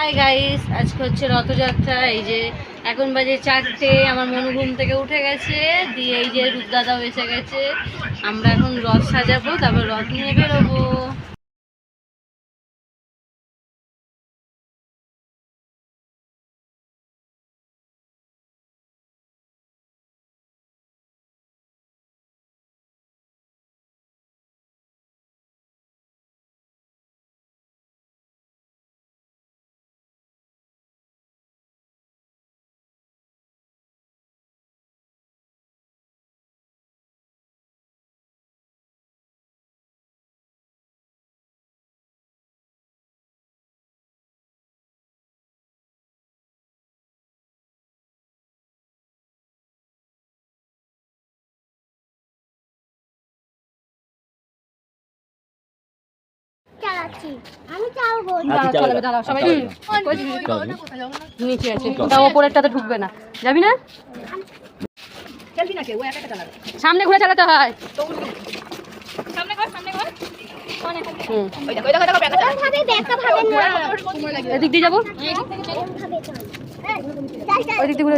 Hi guys আজকে হচ্ছে রথযাত্রা। এই যে এখন বাজে চারটে, আমার মনু ঘুম থেকে উঠে গেছে। দিয়ে এই যে রূপদাদাও এসে গেছে। আমরা এখন রথ সাজাবো, তারপর রথ নিয়ে বেরোবো। ঢুকবে না। যাবি না? সামনে ঘুরে চালাতে হয়। হুম। ভাবে ব্যাগটা ভাবে না। এদিক দিয়ে যাব? দিয়ে ঘুরে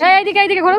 এই, এইদিকে এইদিকে ঘোরো।